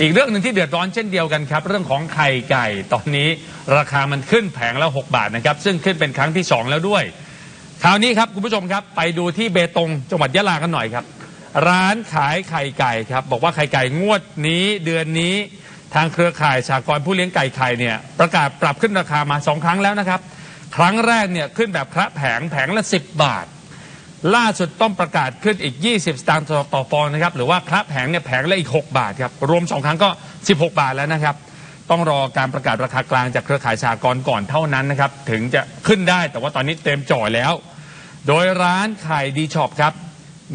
อีกเรื่องหนึ่งที่เดือดร้อนเช่นเดียวกันครับ เรื่องของไข่ไก่ ตอนนี้ราคามันขึ้นแผงละ 6 บาทนะครับ ซึ่งขึ้นเป็นครั้งที่ 2 แล้วด้วย คราวนี้ครับคุณผู้ชมครับ ไปดูที่เบตงจังหวัดยะลากันหน่อยครับ ร้านขายไข่ไก่ครับ บอกว่าไข่ไก่งวดนี้เดือนนี้ทางเครือข่ายสากรผู้เลี้ยงไก่ไข่เนี่ยประกาศปรับขึ้นราคามาสองครั้งแล้วนะครับ ครั้งแรกเนี่ยขึ้นแบบคละแผงแผงละ 10 บาท ล่าสุดต้องประกาศขึ้นอีก 20 สตางค์ต่อต่อฟองนะครับ หรือว่าคละแผงเนี่ยแผงละอีก 6 บาทครับ รวม 2 ครั้งก็ 16 บาทแล้วนะครับ ต้องรอการประกาศราคากลางจากเครือข่ายสากรก่อนเท่านั้นนะครับ ถึงจะขึ้นได้แต่ว่าตอนนี้เต็มจ่อยแล้ว โดยร้านไข่ดีช็อปครับ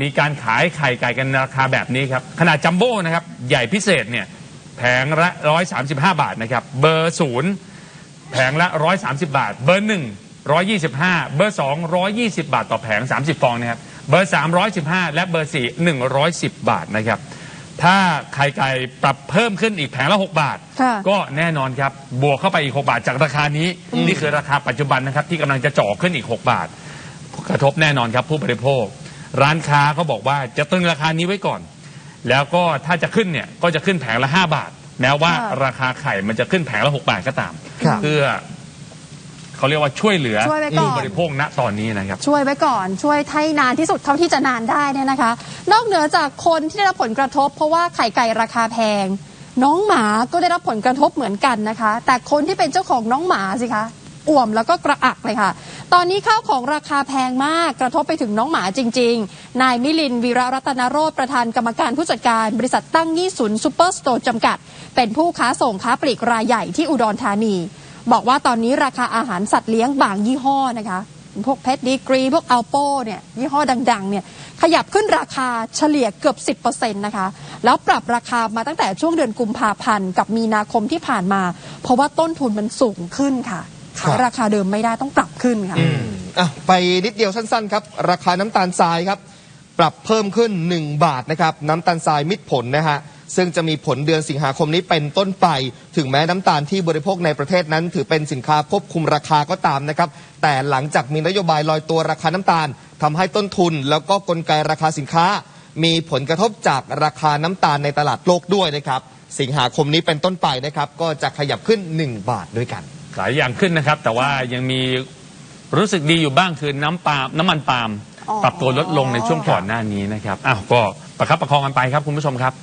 มีการขายไข่ไก่กันราคาแบบนี้ครับ ขนาดจัมโบ้นะครับ ใหญ่พิเศษเนี่ยแผงละ 135 บาทนะครับ เบอร์ศูนย์แผงละ 130 บาท เบอร์หนึ่ง 125 เบอร์สอง120 บาทต่อแผง 30 ฟองนะครับ เบอร์สาม115 และเบอร์สี่110 บาทนะครับ ถ้าไข่ไก่ปรับเพิ่มขึ้นอีกแผงละ 6 บาท ค่ะก็แน่นอนครับ บวกเข้าไปอีก 6 บาทจากราคานี้ นี่คือราคาปัจจุบันนะครับ ที่กำลังจะจ่อขึ้นอีก 6 บาท กระทบแน่นอนครับผู้บริโภค ร้านค้าเขาบอกว่าจะตึงราคานี้ไว้ก่อน แล้วก็ถ้าจะขึ้นเนี่ยก็จะขึ้นแผงละ 5 บาท แม้ว่าค่ะ ราคาไข่มันจะขึ้นแผงละ 6 บาทก็ตาม ครับ เพื่อ เขาเรียกว่าช่วยเหลือช่วยไว้ก่อน ผู้บริโภคณตอนนี้นะครับ ช่วยไว้ก่อนช่วยให้นานที่สุดเท่าที่จะนานได้เนี่ยนะคะ นอกเหนือจากคนที่ได้รับผลกระทบ เพราะว่าไข่ไก่ราคาแพง น้องหมาก็ได้รับผลกระทบเหมือนกันนะคะ แต่คนที่เป็นเจ้าของน้องหมาสิคะอ่วมแล้วก็กระอักเลยค่ะ ตอนนี้ข้าวของราคาแพงมากกระทบไปถึงน้องหมาจริง ๆ นายมิลินวีระรัตนโรธประธานกรรมการผู้จัดการบริษัทตั้งยี่สุนซูเปอร์สโตร์จำกัด เป็นผู้ค้าส่งค้าปลีกรายใหญ่ที่อุดรธานี บอกว่าตอนนี้ราคาอาหารสัตว์เลี้ยงบางยี่ห้อนะคะพวกเพชรดีกรีพวกอัลโปเนี่ยยี่ห้อดังๆเนี่ยขยับขึ้นราคาเฉลี่ยเกือบ 10%นะคะ แล้วปรับราคามาตั้งแต่ช่วงเดือนกุมภาพันธ์กับมีนาคมที่ผ่านมา เพราะว่าต้นทุนมันสูงขึ้นค่ะครัขายบราคาเดิมไม่ได้ต้องปรับขึ้นค่ะอะไปนิดเดียวสั้นๆครับ ราคาน้ำตาลทรายครับ ปรับเพิ่มขึ้น 1 บาทนะครับ น้ำตาลทรายมิตรผลนะฮะ ซึ่งจะมีผลเดือนสิงหาคมนี้เป็นต้นไป ถึงแม้น้ำตาลที่บริโภคในประเทศนั้น ถือเป็นสินค้าควบคุมราคาก็ตามนะครับแต่หลังจากมีนโยบายลอยตัวราคาน้ำตาลทำให้ต้นทุน แล้วก็กลไกราคาสินค้า มีผลกระทบจากราคาน้ำตาลในตลาดโลกด้วยนะครับสิงหาคมนี้เป็นต้นไปนะครับก็จะขยับขึ้น 1 บาทด้วยกันหลายอย่างขึ้นนะครับ แต่ว่ายังมีรู้สึกดีอยู่บ้างคือน้ำปาล์มน้ำมันปาล์มอ๋อปรับตัวลดลงในช่วงก่อนหน้านี้นะครับอ้าวก็ประคับประคองกันไปครับคุณผู้ชมครับ